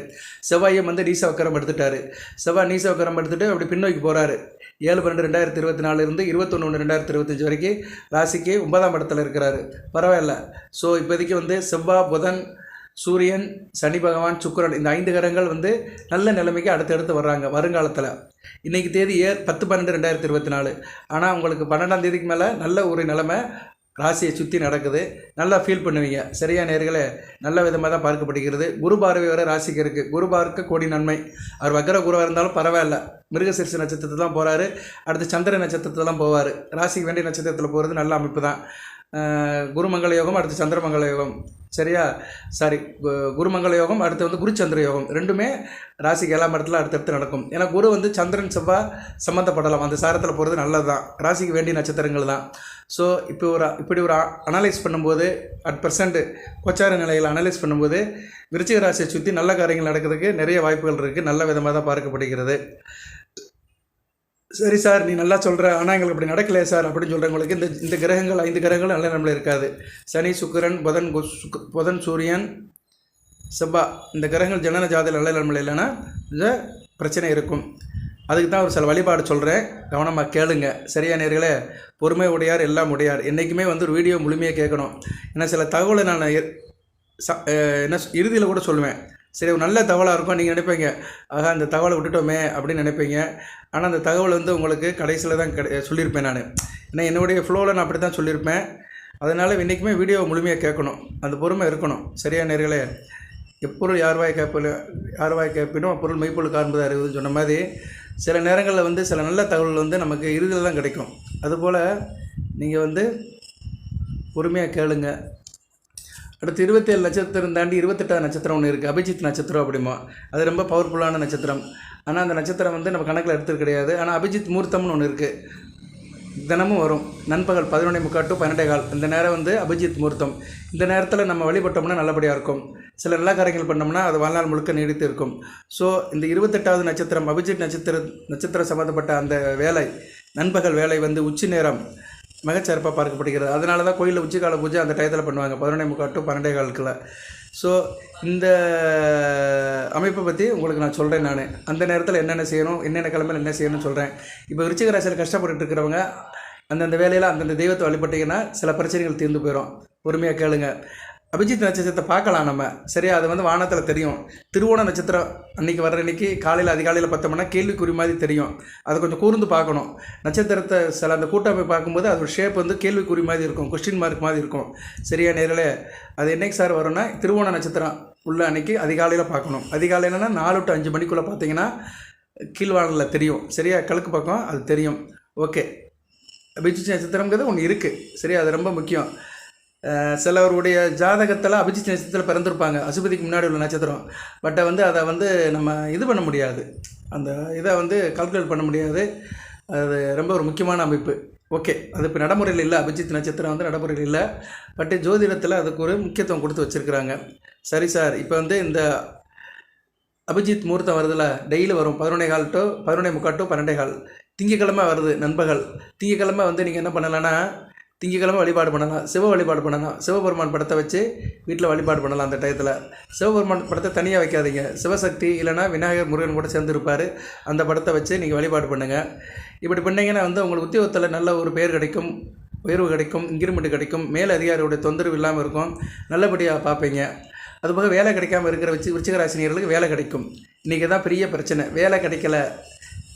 Speaker 1: செவ்வாயும் வந்து நீச வக்கரம் எடுத்துட்டார். செவ்வாய் நீச வக்கரம் எடுத்துட்டு அப்படி பின்னோக்கி போகிறாரு ஏழு பன்னெண்டு ரெண்டாயிரத்தி இருபத்தி நாலுலேருந்து இருபத்தொன்று ஒன்று ரெண்டாயிரத்தி இருபத்தஞ்சி வரைக்கும் ராசிக்கு ஒன்பதாம் இடத்துல இருக்கிறாரு. பரவாயில்ல. ஸோ இப்போதைக்கு வந்து செவ்வாய் புதன் சூரியன் சனி பகவான் சுக்கரன் இந்த ஐந்து கிரகங்கள் வந்து நல்ல நிலைமைக்கு அடுத்தடுத்து வர்றாங்க வருங்காலத்தில். இன்றைக்கி தேதி ஏ பத்து பன்னெண்டு ரெண்டாயிரத்தி இருபத்தி நாலு ஆனால் உங்களுக்கு பன்னெண்டாம் தேதிக்கு மேலே நல்ல ஒரு நிலைமை ராசியை சுற்றி நடக்குது. நல்லா ஃபீல் பண்ணுவீங்க. சரியா நேர்களே? நல்ல விதமாக தான் பார்க்கப்படுகிறது. குரு பார்வை வர ராசிக்கு இருக்குது குரு பார்க்க கோடி நன்மை. அவர் வக்கர குருவாக இருந்தாலும் பரவாயில்ல. மிருகசீரிச நட்சத்திரத்தில் தான் போகிறாரு அடுத்து சந்திர நட்சத்திரத்தில் தான் போவார். ராசிக்கு வேண்டிய நட்சத்திரத்தில் போகிறது நல்ல அமைப்பு தான் குருமங்கள யோகம் அடுத்து சந்திரமங்கல யோகம். சரியா? சாரி கு- குருமங்கள யோகம் அடுத்து வந்து குருச்சந்திர யோகம். ரெண்டுமே ராசிக்கு ஏழாம் மரத்தில் அடுத்தடுத்து நடக்கும். ஏன்னா குரு வந்து சந்திரன் செவ்வாய் சம்மந்தப்படலாம் அந்த சாரத்தில் போகிறது நல்லது தான் ராசிக்கு வேண்டிய நட்சத்திரங்கள் தான். ஸோ இப்போ ஒரு இப்படி ஒரு அனலைஸ் பண்ணும்போது அட் பர்சன்ட் கொச்சார நிலையில் அனலைஸ் பண்ணும்போது விருச்சிக ராசியை சுற்றி நல்ல காரியங்கள் நடக்கிறதுக்கு நிறைய வாய்ப்புகள் இருக்குது நல்ல விதமாக தான் பார்க்கப்படுகிறது. சரி சார் நீ நல்லா சொல்கிற ஆனால் எங்களுக்கு அப்படி நடக்கலையே சார் அப்படின்னு சொல்கிறவங்களுக்கு இந்த இந்த கிரகங்கள் ஐந்து கிரகங்கள் நல்ல நம்மள இருக்காது. சனி சுக்கிரன் புதன் கு- சுக்- புதன் சூரியன் செவ்வா இந்த கிரகங்கள் ஜனன ஜாதியில் நல்ல நம்மள இல்லைன்னா இந்த பிரச்சனை இருக்கும். அதுக்கு தான் ஒரு சில வழிபாடு சொல்கிறேன் கவனமாக கேளுங்க. சரியா நேர்களே? பொறுமை உடையார் எல்லாம் உடையார். என்றைக்குமே வந்து ஒரு வீடியோ முழுமையாக கேட்கணும். ஏன்னா சில தகவலை நான் ச- என்ன இறுதியில் கூட சொல்லுவேன். சரி ஒரு நல்ல தகவலாக இருக்கும். நீங்கள் நினைப்பீங்க ஆகா அந்த தகவலை விட்டுட்டோமே அப்படின்னு நினைப்பீங்க. ஆனால் அந்த தகவல் வந்து உங்களுக்கு கடைசியில் தான் கிடை சொல்லியிருப்பேன் நான். ஏன்னா என்னுடைய ஃப்ளோவில் நான் அப்படி தான் சொல்லியிருப்பேன். அதனால் இன்றைக்குமே வீடியோவை முழுமையாக கேட்கணும். அந்த பொறுமை இருக்கணும். சரியா நேர்களே? எப்பொருள் யார் யார்வாய் கேட்பில் யார்வாய் கேட்பினும் அப்பொருள் மெய்ப்பொருள் காண்பதாக இருக்குதுன்னு சொன்ன மாதிரி சில நேரங்களில் வந்து சில நல்ல தகவல் வந்து நமக்கு இறுதியில் தான் கிடைக்கும். அதுபோல் நீங்கள் வந்து பொறுமையாக கேளுங்கள் அடுத்து இருபத்தேழு நட்சத்திரம் தாண்டி இருபத்தெட்டாவது நட்சத்திரம் ஒன்று இருக்குது அபிஜித் நட்சத்திரம் அப்படிமா. அது ரொம்ப பவர்ஃபுல்லான நட்சத்திரம். ஆனால் அந்த நட்சத்திரம் வந்து நம்ம கணக்கில் எடுத்தது கிடையாது. ஆனால் அபிஜித் மூர்த்தம்னு ஒன்று இருக்குது தினமும் வரும். நண்பகல் பதினொன்றே முக்கால் டு பன்னெண்டே கால். இந்த நேரம் வந்து அபிஜித் முகூர்த்தம் இந்த நேரத்தில் நம்ம வழிபட்டோம்னா நல்லபடியாக இருக்கும். சில நல்ல காரியங்கள் பண்ணோம்னா அது வாழ்நாள் முழுக்க நீடித்து இருக்கும். ஸோ இந்த இருபத்தெட்டாவது நட்சத்திரம் அபிஜித் நட்சத்திர நட்சத்திரம் சம்மந்தப்பட்ட அந்த வேலை நண்பகல் வேலை வந்து உச்சி நேரம். மிகச்சிறப்பாக பார்க்கப்படுகிறது. அதனால தான் கோயிலில் உச்சிக்கால பூஜை அந்த டயத்தில் பண்ணுவாங்க. பதினொன்றே முக்கால் டு பன்னெண்டே காலுக்குள்ள. ஸோ இந்த அமைப்பை பற்றி உங்களுக்கு நான் சொல்கிறேன் நான். அந்த நேரத்தில் என்னென்ன செய்யணும் என்னென்ன கிழமையில் என்ன செய்யணும்னு சொல்கிறேன் இப்போ விருச்சிக ராசியில் கஷ்டப்பட்டுட்டு இருக்கிறவங்க அந்தந்த வேலையில் அந்தந்த தெய்வத்தை வழிபட்டிங்கன்னா சில பிரச்சனைகள் தீர்ந்து போயிடும் பொறுமையாக கேளுங்க. அபிஜித் நட்சத்திரத்தை பார்க்கலாம் நம்ம. சரியா? அது வந்து வானத்தில் தெரியும். திருவோண நட்சத்திரம் அன்னைக்கு வர்ற அன்னைக்கு காலையில் அதிகாலையில் பார்த்தோம்னா கேள்விக்குறி மாதிரி தெரியும். அதை கொஞ்சம் கூர்ந்து பார்க்கணும். நட்சத்திரத்தை சில அந்த கூட்டமைப்பு பார்க்கும்போது அதோட ஷேப் வந்து கேள்விக்குறி மாதிரி இருக்கும். கொஸ்டின் மார்க் மாதிரி இருக்கும். சரியா நேரில்? அது என்னைக்கு சார் வரும்னா திருவோண நட்சத்திரம் உள்ள அன்னைக்கு அதிகாலையில் பார்க்கணும். அதிகாலையிலனா நாலு டு அஞ்சு மணிக்குள்ளே பார்த்தீங்கன்னா கீழ்வானலில் தெரியும். சரியா? கிழக்கு பக்கம் அது தெரியும். ஓகே அபிஜித் நட்சத்திரங்கிறது ஒன்று இருக்குது சரியா? அது ரொம்ப முக்கியம். சிலவருடைய ஜாதகத்தில் அபிஜித் நட்சத்திரத்தில் பிறந்திருப்பாங்க. அசுபதிக்கு முன்னாடி உள்ள நட்சத்திரம். பட் வந்து அதை வந்து நம்ம இது பண்ண முடியாது. அந்த இதை வந்து கால்குலேட் பண்ண முடியாது. அது ரொம்ப ஒரு முக்கியமான அமைப்பு. ஓகே. அது இப்போ நடைமுறையில் இல்லை. அபிஜித் நட்சத்திரம் வந்து நடைமுறையில் இல்லை. பட் ஜோதிடத்தில் அதுக்கு ஒரு முக்கியத்துவம் கொடுத்து வச்சுருக்குறாங்க. சரி சார் இப்போ வந்து இந்த அபிஜித் முகூர்த்தம் வருதுல. டெய்லி வரும். பதினொன்னே கால் டு பதினொன்னே முக்கால் டு பன்னெண்டே கால். திங்கக்கிழமை வருது நண்பகல் திங்கக்கிழமை வந்து நீங்கள் என்ன பண்ணலான்னா திங்கக்கிழமை வழிபாடு பண்ணலாம். சிவ வழிபாடு பண்ணலாம். சிவபெருமான் படத்தை வச்சு வீட்டில் வழிபாடு பண்ணலாம் அந்த டயத்தில். சிவபெருமான் படத்தை தனியாக வைக்காதீங்க. சிவசக்தி இல்லைனா விநாயகர் முருகன் கூட சேர்ந்துருப்பார். அந்த படத்தை வச்சு நீங்கள் வழிபாடு பண்ணுங்கள் இப்படி பண்ணிங்கன்னா வந்து உங்களுக்கு உத்தியோகத்தில் நல்ல ஒரு பேர் கிடைக்கும் உயர்வு கிடைக்கும் இன்க்ரிமெண்ட் கிடைக்கும் மேல் அதிகாரியோட தொந்தரவு இல்லாமல் இருக்கும். நல்லபடியாக பார்ப்பீங்க. அதுபோக வேலை கிடைக்காம இருக்கிற வச்சு விருச்சிகராசினியர்களுக்கு வேலை கிடைக்கும். இன்றைக்கி தான் பெரிய பிரச்சனை. வேலை கிடைக்கல.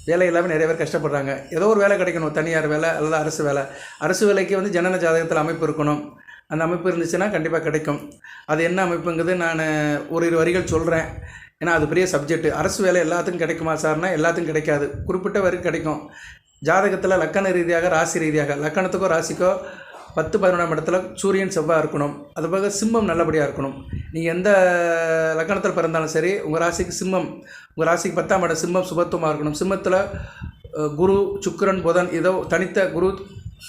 Speaker 1: வேலை இல்லாமல் நிறைய பேர் கஷ்டப்படுறாங்க. ஏதோ ஒரு வேலை கிடைக்கணும். தனியார் வேலை அல்லது அரசு வேலை. அரசு வேலைக்கு வந்து ஜனன ஜாதகத்தில் அமைப்பு இருக்கணும். அந்த அமைப்பு இருந்துச்சுன்னா கண்டிப்பாக கிடைக்கும். அது என்ன அமைப்புங்கிறது நான் ஒரு இரு வரிகள் சொல்கிறேன் ஏன்னா அது பெரிய சப்ஜெக்ட் அரசு வேலை எல்லாத்துக்கும் கிடைக்குமா சார்னா எல்லாத்துக்கும் கிடைக்காது. குறிப்பிட்ட வரைக்கும் கிடைக்கும். ஜாதகத்தில் லக்கண ரீதியாக ராசி ரீதியாக. லக்கணத்துக்கோ ராசிக்கோ பத்து பதினொன்றாம் இடத்துல சூரியன் செவ்வாய் இருக்கணும். அதுபோக சிம்மம் நல்லபடியாக இருக்கணும். நீங்கள் எந்த லக்கணத்தில் பிறந்தாலும் சரி உங்கள் ராசிக்கு சிம்மம் உங்கள் ராசிக்கு பத்தாம் இடம் சிம்மம் சுபத்துவமாக இருக்கணும். சிம்மத்தில் குரு சுக்கரன் புதன் ஏதோ தனித்த குரு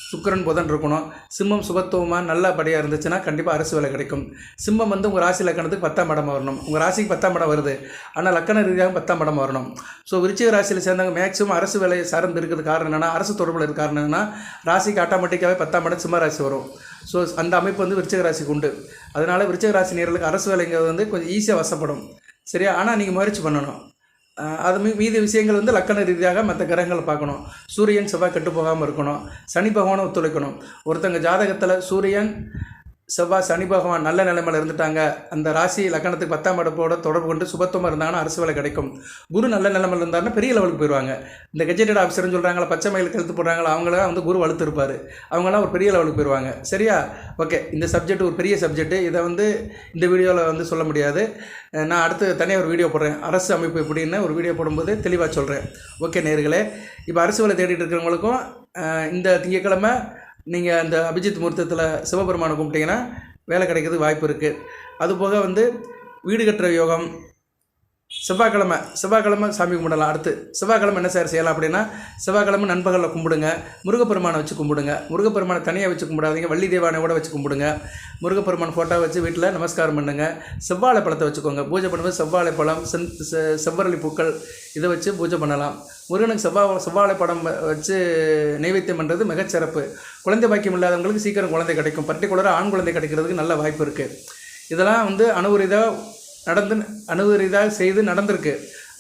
Speaker 1: சுக்கரன் புதன் இருக்கணும். சிம்மம் சுபத்துவமாக நல்லபடியாக இருந்துச்சுன்னா கண்டிப்பாக அரசு வேலை கிடைக்கும். சிம்மம் வந்து உங்கள் ராசி லக்கணத்துக்கு பத்தாம் இடமாக வரணும். உங்கள் ராசிக்கு பத்தாம் இடம் வருது. ஆனால் லக்கண ரீதியாக பத்தாம் இடம் வரணும். ஸோ விருச்சிக ராசியில் சேர்ந்தவங்க மேக்ஸிமம் அரசு வேலையை சார்ந்து இருக்கிறது காரணம் என்னென்னா அரசு தொடர்பில் இருக்க காரணம் என்னென்னா ராசிக்கு ஆட்டோமேட்டிக்காகவே பத்தாம் இடம் சிம்ம ராசி வரும். ஸோ அந்த அமைப்பு வந்து விருச்சிக ராசிக்கு உண்டு. அதனால் விருச்சக ராசி நேர்களுக்கு அரசு வேலைங்கிறது வந்து கொஞ்சம் ஈஸியாக வசப்படும். சரியா? ஆனால் நீங்கள் முயற்சி பண்ணணும். அது மீ மீதி விஷயங்கள் வந்து லக்கண ரீதியாக மற்ற கிரகங்களை பார்க்கணும். சூரியன் செவ்வாய் கெட்டு போகாமல் இருக்கணும். சனி பகவானை ஒத்துழைக்கணும். ஒருத்தங்க ஜாதகத்தில் சூரியன் செவ்வாய் சனி பகவான் நல்ல நிலைமையில் இருந்துட்டாங்க. அந்த ராசி லக்கணத்துக்கு பத்தாம் இடப்போட தொடர்பு கொண்டு சுபத்துவமாக இருந்தாங்கன்னா அரசு வேலை கிடைக்கும். குரு நல்ல நிலைமையில் இருந்தாருன்னா பெரிய லெவலுக்கு போயிடுவாங்க இந்த கெஜெட்டட் ஆஃபீஸர்னு சொல்கிறாங்களா பச்சை மயில் கழுத்து போடுறாங்களா அவங்களாம் வந்து குரு வலுத்து அவங்களாம் ஒரு பெரிய லெவலுக்கு போயிடுவாங்க சரியா? ஓகே இந்த சப்ஜெக்ட் ஒரு பெரிய சப்ஜெக்ட்டு இதை வந்து இந்த வீடியோவில் வந்து சொல்ல முடியாது. நான் அடுத்து தனியாக ஒரு வீடியோ போடுறேன். அரசு அமைப்பு எப்படின்னு ஒரு வீடியோ போடும்போது தெளிவாக சொல்கிறேன் ஓகே நேர்களே இப்போ அரசு வேலை தேடிட்டு இருக்கிறவங்களுக்கும் இந்த திங்கட்கிழமை நீங்கள் அந்த அபிஜித் முகூர்த்தத்தில் சிவபெருமானை கும்பிட்டீங்கன்னா வேலை கிடைக்கிறதுக்கு வாய்ப்பு இருக்குது அதுபோக வந்து வீடு கட்டுற யோகம் செவ்வாய்க்கிழமை செவ்வாய்க்கிழமை சாமி கும்பிடலாம். அடுத்து செவ்வாய்க்கிழமை என்ன சார் செய்யலாம் அப்படின்னா செவ்வாய்க்கிழமை நண்பர்களில் கும்பிடுங்க. முருகப்பெருமானை வச்சு கும்பிடுங்க. முருகப்பெருமானை தனியாக வச்சு கும்பிடாதீங்க. வள்ளி தேவானையோட வச்சு கும்பிடுங்க. முருகப்பெருமான் ஃபோட்டோ வச்சு வீட்டில் நமஸ்காரம் பண்ணுங்க. செவ்வாழை பழத்தை வச்சுக்கோங்க. பூஜை பண்ணும்போது செவ்வாழை பழம் செந் செ- செவ்வரளி பூக்கள் இதை வச்சு பூஜை பண்ணலாம். முருகனுக்கு செவ்வா செவ்வாழை படம் வச்சு நைவேத்தியம் பண்ணுறது மிகச்சிறப்பு குழந்தை பாக்கியம் இல்லாதவங்களுக்கு சீக்கிரம் குழந்தை கிடைக்கும். பர்டிகுலராக ஆண் குழந்தை கிடைக்கிறதுக்கு நல்ல வாய்ப்பு இருக்குது இதெல்லாம் வந்து அனுபவரீதாக நடந்து அனுபவரீதாக செய்து நடந்திருக்கு.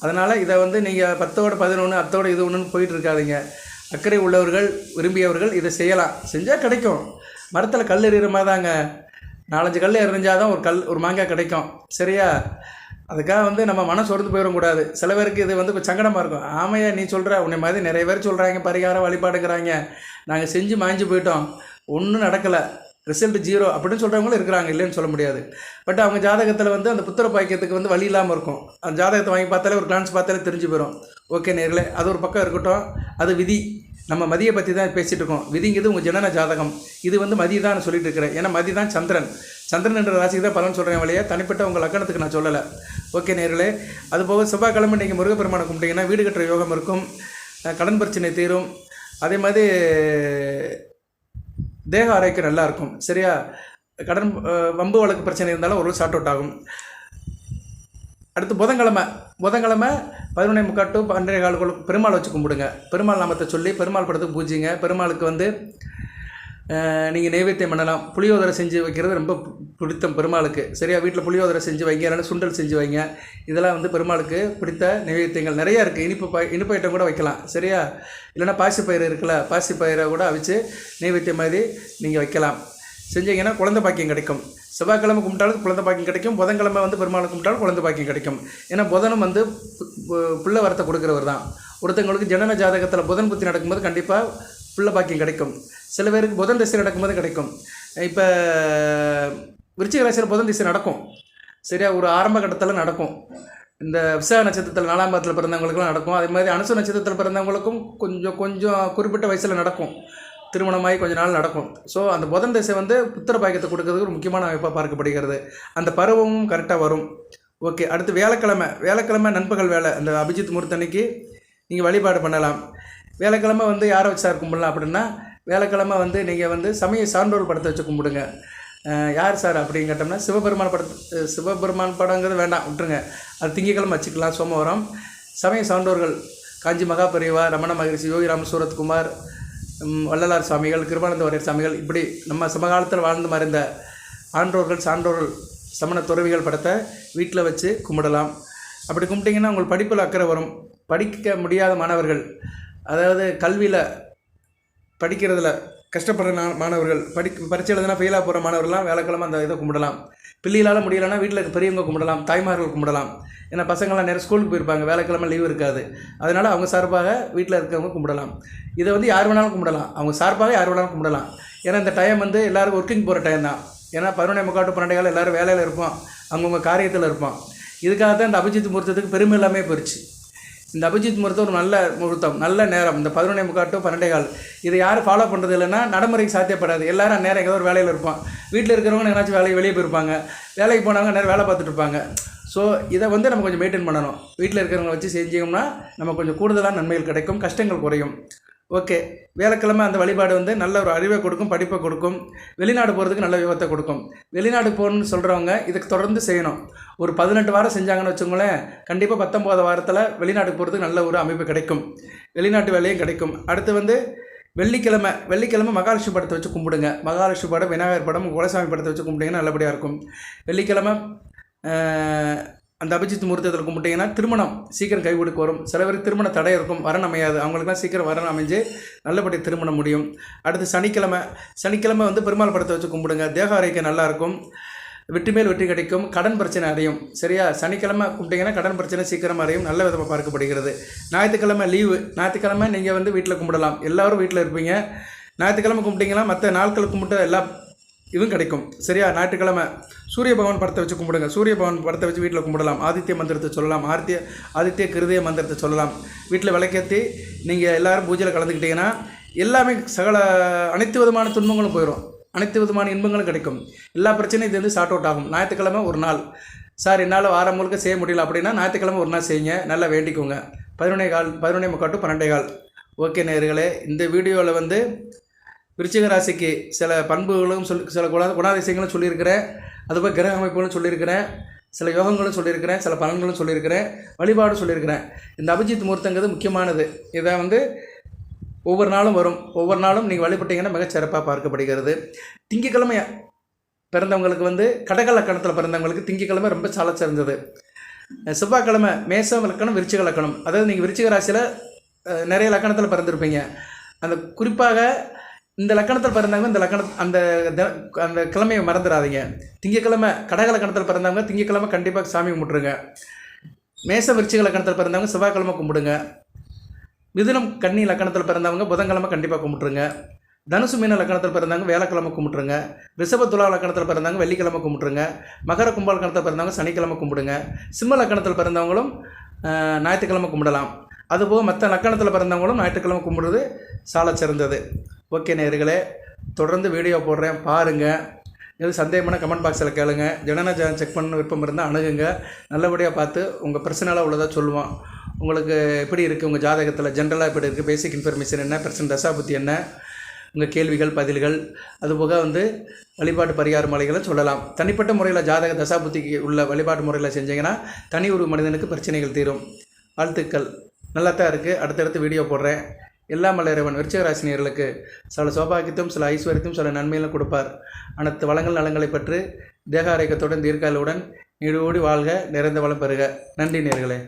Speaker 1: அதனால் இதை வந்து நீங்கள் பத்தோட பதினொன்று அத்தோட இது ஒன்றுன்னு போயிட்டு இருக்காதீங்க. அக்கறை உள்ளவர்கள் விரும்பியவர்கள் இதை செய்யலாம். செஞ்சால் கிடைக்கும். மரத்தில் கல் எறிகிற மாதிரி தாங்க. நாலஞ்சு கல் எறிஞ்சால் தான் ஒரு கல் ஒரு மாங்காய் கிடைக்கும். சரியா? அதுக்காக வந்து நம்ம மனம் சோர்ந்து போயிடக்கூடாது. சில பேருக்கு இது வந்து இப்போ சங்கடமாக இருக்கும். ஆமையா நீ சொல்கிற உன்னை மாதிரி நிறைய பேர் சொல்கிறாங்க பரிகாரம் வழிபாடுங்கிறாங்க. நாங்கள் செஞ்சு மாய்ஞ்சு போயிட்டோம். ஒன்றும் நடக்கலை. ரிசல்ட் ஜீரோ அப்படின்னு சொல்கிறவங்களும் இருக்கிறாங்க இல்லைன்னு சொல்ல முடியாது. பட் அவங்க ஜாதகத்தில் வந்து அந்த புத்திர பாக்கியத்துக்கு வந்து வழி இல்லாமல் இருக்கும். அந்த ஜாதகத்தை வாங்கி பார்த்தாலே ஒரு கிளான்ஸ் பார்த்தாலே தெரிஞ்சு போயிடும் ஓகே நேரில். அது ஒரு பக்கம் இருக்கட்டும். அது விதி. நம்ம மதியை பற்றி தான் பேசிகிட்டு இருக்கோம். விதிங்கிறது உங்கள் ஜனன ஜாதகம். இது வந்து மதி தான் சொல்லிட்டு இருக்கிறேன். ஏன்னா மதி தான் சந்திரன். சந்திரன் என்ற ராசிக்கு தான் பலன் சொல்கிறேன் வழியா தனிப்பட்ட உங்கள் லக்கணத்துக்கு நான் சொல்லலை. ஓகே நேர்களே. அதுபோக செவ்வாய்க்கிழமை நீங்கள் முருகப்பெருமானை கும்பிட்டீங்கன்னா வீடு கட்டுற யோகம் இருக்கும். கடன் பிரச்சனை தீரும். அதே மாதிரி தேக ஆரோக்கியம் நல்லா இருக்கும் சரியா? கடன் வம்பு வழக்கு பிரச்சனை இருந்தாலும் ஒரு ஷார்ட் அவுட் ஆகும். அடுத்து புதன்கிழமை. புதன்கிழமை பதினொன்றே முக்கால் டு பன்னெண்டே காலுக்குள்ள பெருமாள் வச்சு கும்பிடுங்க. பெருமாள் நாமத்தை சொல்லி பெருமாள் படத்துக்கு பூஜிங்க. பெருமாளுக்கு வந்து நீங்கள் நைவேத்தியம் பண்ணலாம். புளியோதரை செஞ்சு வைக்கிறது ரொம்ப பிடித்தம் பெருமாளுக்கு. சரியா? வீட்டில் புளியோதரை செஞ்சு வைங்க இல்லைன்னா சுண்டல் செஞ்சு வைங்க. இதெல்லாம் வந்து பெருமாளுக்கு பிடித்த நைவேத்தியங்கள். நிறையா இருக்குது இனிப்பு ப இனிப்பு ஐட்டம் கூட வைக்கலாம். சரியா? இல்லைன்னா பாசிப்பயிறு இருக்குல்ல பாசிப்பயிரை கூட அவிச்சு நைவேத்தியம் மாதிரி நீங்கள் வைக்கலாம். செஞ்சீங்கன்னா குழந்தை பாக்கியம் கிடைக்கும். செவ்வாய்க்கிழமை கும்பிட்டாலும் குழந்தை பாக்கியம் கிடைக்கும். புதன்கிழமை வந்து பெருமாள் கும்பிட்டாலும் குழந்தை பாக்கியம் கிடைக்கும். ஏன்னா புதனும் வந்து பு- பிள்ளை வரத்தை கொடுக்குறவர் தான். ஒருத்தவங்களுக்கு ஜனன ஜாதகத்தில் புதன் புத்தி நடக்கும்போது கண்டிப்பாக பிள்ளை பாக்கியம் கிடைக்கும். சில பேருக்கு புதன் திசை நடக்கும்போது கிடைக்கும். இப்போ விருச்சிக ராசியில் புதன் திசை நடக்கும். சரியா? ஒரு ஆரம்ப கட்டத்தில் நடக்கும். இந்த விசாக நட்சத்திரத்தில் நாலாம் பாதத்தில் பிறந்தவங்களுக்குலாம் நடக்கும். அதே மாதிரி அனுசு நட்சத்திரத்தில் பிறந்தவங்களுக்கும் கொஞ்சம் கொஞ்சம் குறிப்பிட்ட வயசில் நடக்கும். திருமணமாகி கொஞ்ச நாள் நடக்கும். ஸோ அந்த புதன் திசை வந்து புத்திர பாக்கியத்தை கொடுக்கறதுக்கு ஒரு முக்கியமான அமைப்பாக பார்க்கப்படுகிறது. அந்த பருவமும் கரெக்டாக வரும். ஓகே அடுத்து வியாழக்கிழமை. வியாழக்கிழமை நண்பகல் வேலை. அந்த அபிஜித் முகூர்த்தன்னைக்கு நீங்கள் வழிபாடு பண்ணலாம். வேலைக்கிழமை வந்து யாரை வச்சார் கும்பிடலாம் அப்படின்னா வேலைக்கிழமை வந்து நீங்கள் வந்து சமய சான்றோர் படத்தை வச்சு கும்பிடுங்க. யார் சார் அப்படின்னு கேட்டோம்னா சிவபெருமான் படத்தை சிவபெருமான் படங்கிறது வேண்டாம் விட்டுருங்க. அது திங்கக்கிழமை வச்சுக்கலாம் சோமவாரம். சமய சான்றோர்கள் காஞ்சி மகாபரிவா ரமண மகரிஷி யோகி ராம சூரத்குமார் வள்ளலார் சுவாமிகள் கிருபானந்த வாரியர் சுவாமிகள் இப்படி நம்ம சமகாலத்தில் வாழ்ந்து மறைந்த ஆன்றோர்கள் சான்றோர்கள் சமண துறவிகள் படத்தை வீட்டில் வச்சு கும்பிடலாம். அப்படி கும்பிட்டிங்கன்னா உங்களுக்கு படிப்பில் அக்கறை வரும். படிக்க முடியாத மாணவர்கள் அதாவது கல்வியில் படிக்கிறதுல கஷ்டப்படுற மாணவர்கள் படி பரீட்சை எழுதுனா ஃபெயிலாக போகிற மாணவர்கள்லாம் வேலைக்கிழமை அந்த இதை கும்பிடலாம். பிள்ளைகளால் முடியலைன்னா வீட்டில் இருக்க பெரியவங்க கும்பிடலாம் தாய்மார்கள் கும்பிடலாம். ஏன்னா பசங்களாம் நேரம் ஸ்கூலுக்கு போயிருப்பாங்க வேலைக்கிழமை லீவு இருக்காது. அதனால் அவங்க சார்பாக வீட்டில் இருக்கவங்க கும்பிடலாம். இதை வந்து யார் வேணாலும் கும்பிடலாம். அவங்க சார்பாக யார் வேணாலும் கும்பிடலாம். ஏன்னா இந்த டைம் வந்து எல்லோரும் ஒர்க்கிங் போகிற டைம் தான். ஏன்னா பதினொன்றே முக்காட்டு பன்னெண்டு காலம் எல்லோரும் வேலையில் இருப்போம். அவங்கவுங்க காரியத்தில் இருப்போம். இதுக்காக தான் இந்த அபிஜித் முகூர்த்தத்துக்கு பெருமை எல்லாமே போயிடுச்சு இந்த அபிஜித் முகூர்த்தம் ஒரு நல்ல முகூர்த்தம் நல்ல நேரம். இந்த பதினொன்றே முக்கால் டு பன்னெண்டே கால். இதை யாரும் ஃபாலோ பண்ணுறது இல்லைன்னா நடைமுறைக்கு சாத்தியப்படாது. எல்லாரும் நேரம் ஏதோ ஒரு வேலையில் இருப்பான் வீட்டில் இருக்கிறவங்க எங்கேனாச்சும் வேலைக்கு வெளியே போயிருப்பாங்க. வேலைக்கு போனவங்க நேரம் வேலை பார்த்துட்டு இருப்பாங்க. ஸோ இதை வந்து நம்ம கொஞ்சம் மெயின்டைன் பண்ணணும். வீட்டில் இருக்கிறவங்க வச்சு செஞ்சோம்னா நம்ம கொஞ்சம் கூடுதலான நன்மைகள் கிடைக்கும் கஷ்டங்கள் குறையும். ஓகே. வேலைக்கிழமை அந்த வழிபாடு வந்து நல்ல ஒரு அறிவை கொடுக்கும் படிப்பை கொடுக்கும் வெளிநாடு போகிறதுக்கு நல்ல விபத்தை கொடுக்கும். வெளிநாடு போகணும்னு சொல்கிறவங்க இதுக்கு தொடர்ந்து செய்யணும். ஒரு பதினெட்டு வாரம் செஞ்சாங்கன்னு வச்சுக்கோங்களேன் கண்டிப்பாக பத்தொம்போது வாரத்தில் வெளிநாட்டுக்கு போகிறதுக்கு நல்ல ஒரு அமைப்பு கிடைக்கும். வெளிநாட்டு வேலையும் கிடைக்கும். அடுத்து வந்து வெள்ளிக்கிழமை வெள்ளிக்கிழமை மகாலட்சுமி படத்தை வச்சு கும்பிடுங்க. மகாலட்சுமி படம் விநாயகர் படம் குலசாமி படத்தை வச்சு கும்பிட்டிங்கன்னா நல்லபடியாக இருக்கும். வெள்ளிக்கிழமை அந்த அபிஜித் முகூர்த்தத்தில் கும்பிட்டீங்கன்னா திருமணம் சீக்கிரம் கை வரும். சில பேர் திருமண தடை இருக்கும். வரன் அமையாது. அவங்களுக்குலாம் சீக்கிரம் வரன் அமைஞ்சு நல்லபடியாக திருமணம் முடியும். அடுத்து சனிக்கிழமை சனிக்கிழமை வந்து பெருமாள் படத்தை வச்சு கும்பிடுங்க. தேக ஆரோக்கியம் நல்லாயிருக்கும். வெற்றி மேல் வெற்றி கிடைக்கும். கடன் பிரச்சனை அடையும் சரியா? சனிக்கிழமை கும்பிட்டீங்கன்னா கடன் பிரச்சனை சீக்கிரம் அடையும் நல்ல விதமாக பார்க்கப்படுகிறது. ஞாயிற்றுக்கிழமை லீவு. ஞாயிற்றுக்கிழமை நீங்கள் வந்து வீட்டில் கும்பிடலாம். எல்லோரும் வீட்டில் இருப்பீங்க. ஞாயிற்றுக்கிழமை கும்பிட்டீங்கன்னா மற்ற நாட்கள் கும்பிட்டு எல்லா இதுவும் கிடைக்கும். சரியா? ஞாயிற்றுக்கிழமை சூரிய பகவான் படத்தை வச்சு கும்பிடுங்க. சூரிய பகவான் படத்தை வச்சு வீட்டில் கும்பிடலாம். ஆதித்ய மந்திரத்தை சொல்லலாம். ஆதித்ய ஆதித்ய கிருதய மந்திரத்தை சொல்லலாம். வீட்டில் விளக்கேற்றி நீங்கள் எல்லாரும் பூஜையில் கலந்துக்கிட்டிங்கன்னா எல்லாமே சகல அனைத்து விதமான துன்பங்களும் போயிடும் அனைத்து விதமான இன்பங்களும் கிடைக்கும். எல்லா பிரச்சனையும் இது வந்து சார்ட் அவுட் ஆகும். ஞாயிற்றுக்கிழமை ஒரு நாள். சார் என்னால் வாரம் முழுக்க செய்ய முடியல அப்படின்னா ஞாயிற்றுக்கிழமை ஒரு நாள் செய்யுங்க. நல்லா வேண்டிக்கோங்க. பதினொன்னே கால் பதினொன்னே முக்கால் டு பன்னெண்டே கால். ஓகே நேர்களே இந்த வீடியோவில் வந்து விருச்சிக ராசிக்கு சில பண்புகளும் சொல் சில குண குணாதிசயங்களும் சொல்லியிருக்கிறேன். அதுபோல் கிரக அமைப்புகளும் சொல்லியிருக்கிறேன். சில யோகங்களும் சொல்லியிருக்கிறேன். சில பலன்களும் சொல்லியிருக்கிறேன். வழிபாடும் சொல்லியிருக்கிறேன். இந்த அபிஜித் முகூர்த்தங்கிறது முக்கியமானது. இதை வந்து ஒவ்வொரு நாளும் வரும். ஒவ்வொரு நாளும் நீங்கள் வழிபட்டீங்கன்னா மிகச்சிறப்பாக பார்க்கப்படுகிறது. திங்கக்கிழமை பிறந்தவங்களுக்கு வந்து கடக லக்கணத்தில் பிறந்தவங்களுக்கு திங்கக்கிழமை ரொம்ப சால சிறந்தது. செவ்வாய்க்கிழமை மேசம் லக்கணம் விருச்சிக லக்கணம். அதாவது நீங்கள் விருச்சிக ராசியில் நிறைய லக்கணத்தில் பிறந்திருப்பீங்க. அந்த குறிப்பாக இந்த லக்கணத்தில் பிறந்தவங்க இந்த லக்கண அந்த த- அந்த கிழமையை மறந்துடாதீங்க திங்கக்கிழமை கடக லக்கணத்தில் பிறந்தவங்க திங்கக்கிழமை கண்டிப்பாக சாமி கும்பிட்ருங்க மேச விருச்சிக லக்கணத்தில் பிறந்தவங்க செவ்வாய்க்கிழமை கும்பிடுங்க. மிதுனம் கன்னி லக்கணத்தில் பிறந்தவங்க புதன்கிழமை கண்டிப்பாக கும்பிட்ருங்க தனுசு மீன லக்கணத்தில் பிறந்தவங்க வேலைக்கிழமை கும்பிட்ருங்க ரிஷப துலா லக்கணத்தில் பிறந்தவங்க வெள்ளிக்கிழமை கும்பிட்ருங்க மகர கும்ப லக்கணத்தில் பிறந்தவங்க சனிக்கிழமை கும்பிடுங்க. சிம்ம லக்கணத்தில் பிறந்தவங்களும் ஞாயிற்றுக்கிழமை கும்பிடலாம். அதுபோக மற்ற லக்கணத்தில் பிறந்தவங்களும் ஞாயிற்றுக்கிழமை கும்பிடுறது சால சிறந்தது. ஓகே நேயர்களே தொடர்ந்து வீடியோ போடுறேன் பாருங்கள் எது சந்தேகமான கமெண்ட் பாக்ஸில் கேளுங்க. ஜனன செக் பண்ண விருப்பம் இருந்தால் அணுகுங்க. நல்லபடியாக பார்த்து உங்கள் பர்சனலாக உள்ளதாக சொல்லுவோம். உங்களுக்கு எப்படி இருக்குது உங்கள் ஜாதகத்தில்? ஜென்ரலாக எப்படி இருக்குது பேசிக் இன்ஃபர்மேஷன் என்ன? பிரச்சனை தசாபுத்தி என்ன? உங்கள் கேள்விகள் பதில்கள். அதுபோக வந்து வழிபாட்டு பரிகார முறைகளை சொல்லலாம். தனிப்பட்ட முறையில் ஜாதக தசாபுத்திக்கு உள்ள வழிபாட்டு முறையில் செஞ்சீங்கன்னா தனி ஒரு மனிதனுக்கு பிரச்சனைகள் தீரும். வாழ்த்துக்கள். நல்லா தான் இருக்குது அடுத்தடுத்து வீடியோ போடுறேன். எல்லாம் மலரவன் விருச்சகராசினியர்களுக்கு சில சௌபாகியத்தையும் சில ஐஸ்வர்யத்தையும் சில நன்மைகளும் கொடுப்பார். அனைத்து வளங்கள் நலங்களை பற்றி தேக ஆரோக்கியத்துடன் தீர்க்காலுடன் நீடோடி வாழ்க நிறைந்த வளம் பெறுக. நன்றி நேர்களே